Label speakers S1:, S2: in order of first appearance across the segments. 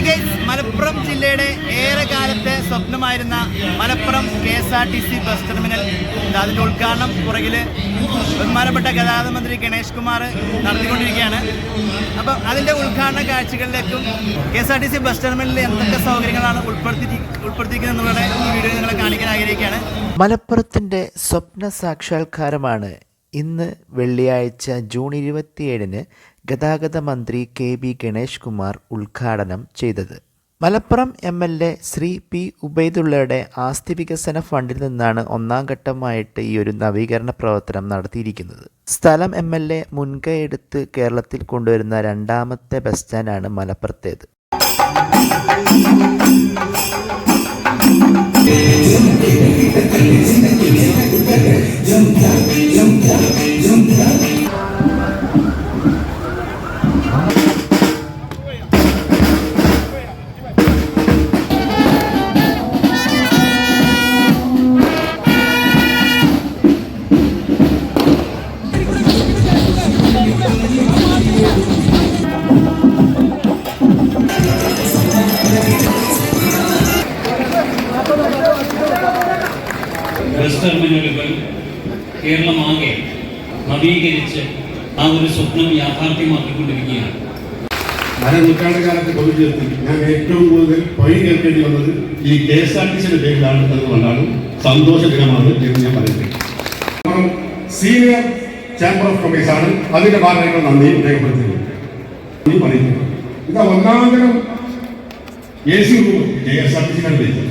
S1: Hi guys Malappuram ജില്ലയുടെ ഏറെ കാലത്തെ സ്വപ്നമായിരുന്ന Malappuram K S R T C bus terminal. അതിന്റെ ഉദ്ഘാടനം പുറകിൽ ബഹുമാനപ്പെട്ട ഗതാഗത മന്ത്രി ഗണേഷ് കുമാർ നടത്തിക്കൊണ്ടിരിക്കുകയാണ്. അപ്പം അതിന്റെ ഉദ്ഘാടന കാഴ്ചകളിലേക്കും K S R T C bus ടെർമിനലിൽ എന്തൊക്കെ സൗകര്യങ്ങളാണ് ഉൾപ്പെടുത്തി ഉൾപ്പെടുത്തിയിരിക്കുന്നത് എന്നുള്ള ഈ വീഡിയോ നിങ്ങളെ കാണിക്കാൻ ആഗ്രഹിക്കുകയാണ്.
S2: മലപ്പുറത്തിന്റെ സ്വപ്ന സാക്ഷാത്കാരമാണ് ഇന്ന് വെള്ളിയാഴ്ച ജൂൺ ഇരുപത്തിയേഴിന് ഗതാഗത മന്ത്രി കെ ബി ഗണേഷ് കുമാർ ഉദ്ഘാടനം ചെയ്തത്. Malappuram M L A Shri P ഉബൈദുള്ളയുടെ ആസ്തി വികസന ഫണ്ടിൽ നിന്നാണ് ഒന്നാം ഘട്ടമായിട്ട് ഈ ഒരു നവീകരണ പ്രവർത്തനം നടത്തിയിരിക്കുന്നത്. സ്ഥലം എം എൽ എ മുൻകൈയെടുത്ത് കേരളത്തിൽ കൊണ്ടുവരുന്ന രണ്ടാമത്തെ ബസ് സ്റ്റാൻഡാണ് മലപ്പുറത്തേത്.
S3: ബസ് ടെർമിനലുകൾ കേരളമാകെ നവീകരിച്ച് ആ ഒരു സ്വപ്നം യാഥാർത്ഥ്യമാക്കിക്കൊണ്ടിരിക്കുകയാണ്.
S4: അരനൂറ്റാണ്ട് കാലത്തെ പൊതുജീവിതത്തിൽ ഞാൻ ഏറ്റവും കൂടുതൽ പൈ കേൾക്കേണ്ടി വന്നത് ഈ കെ എസ് ആർ ടി സിയുടെ പേരിലാണ് എന്നതുകൊണ്ടാണ് സന്തോഷകരമാണ് എന്ന് ഞാൻ പറയുന്നത്. സീനിയർ ചാമ്പർ ഓഫ് കൊമേഴ്സ് ആണ്. അതിന്റെ ഭാഗമായിട്ട് നന്ദി രേഖപ്പെടുത്തുന്നത് നന്ദി പറയുന്നത് ഇത് ഒന്നാം തരം A C room K S R T സിയുടെ പേര്.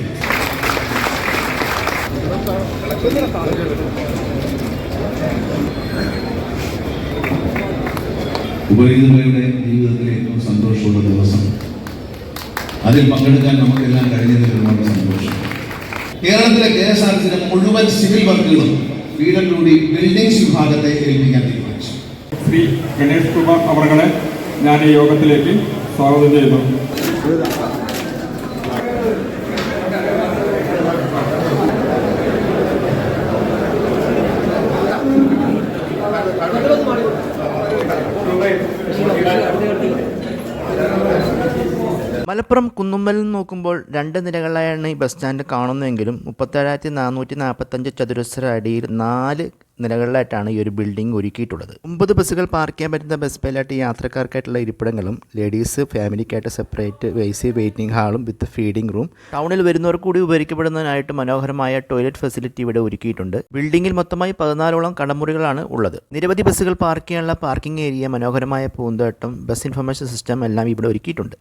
S5: ഉപരിതയുടെ ജീവിതത്തിലെ ഏറ്റവും സന്തോഷമുള്ള ദിവസം. അതിൽ പങ്കെടുക്കാൻ നമുക്കെല്ലാം കഴിഞ്ഞതിൽ സന്തോഷം. കേരളത്തിലെ കെ എസ് ആർ ടിയുടെ മുഴുവൻ സിവിൽ വർക്കുകളും ഡി ബിൽഡിംഗ്സ് വിഭാഗത്തെ ഏൽപ്പിക്കാൻ തീരുമാനിച്ചു.
S6: ശ്രീ ഗണേഷ് കുമാർ അവർ ഞാൻ ഈ യോഗത്തിലേക്ക് സ്വാഗതം ചെയ്യുന്നു. Claro, claro.
S2: മലപ്പുറം കുന്നുമ്മലിൽ നോക്കുമ്പോൾ രണ്ട് നിലകളായാണ് ഈ ബസ് സ്റ്റാൻഡ് കാണുന്നതെങ്കിലും മുപ്പത്തേഴായിരത്തി നാനൂറ്റി നാൽപ്പത്തഞ്ച് ചതുരശ്ര അടിയിൽ നാല് നിലകളിലായിട്ടാണ് ഈ ഒരു ബിൽഡിംഗ് ഒരുക്കിയിട്ടുള്ളത്. ഒമ്പത് ബസ്സുകൾ പാർക്ക് ചെയ്യാൻ പറ്റുന്ന ബസ് പേലായിട്ട് യാത്രക്കാർക്കായിട്ടുള്ള ഇരിപ്പിടങ്ങളും ലേഡീസ് ഫാമിലിക്കായിട്ട് സെപ്പറേറ്റ് എ സി വെയിറ്റിംഗ് ഹാളും വിത്ത് ഫീഡിംഗ് റൂം. ടൗണിൽ വരുന്നവർക്ക് കൂടി ഉപയോഗിക്കപ്പെടുന്നതിനായിട്ട് മനോഹരമായ ടോയ്ലറ്റ് ഫെസിലിറ്റി ഇവിടെ ഒരുക്കിയിട്ടുണ്ട്. ബിൽഡിംഗിൽ മൊത്തമായി പതിനാലോളം കടമുറികളാണ് ഉള്ളത്. നിരവധി ബസ്സുകൾ പാർക്ക് ചെയ്യാനുള്ള പാർക്കിംഗ് ഏരിയ മനോഹരമായ പൂന്തോട്ടം ബസ് ഇൻഫർമേഷൻ സിസ്റ്റം എല്ലാം ഇവിടെ ഒരുക്കിയിട്ടുണ്ട്.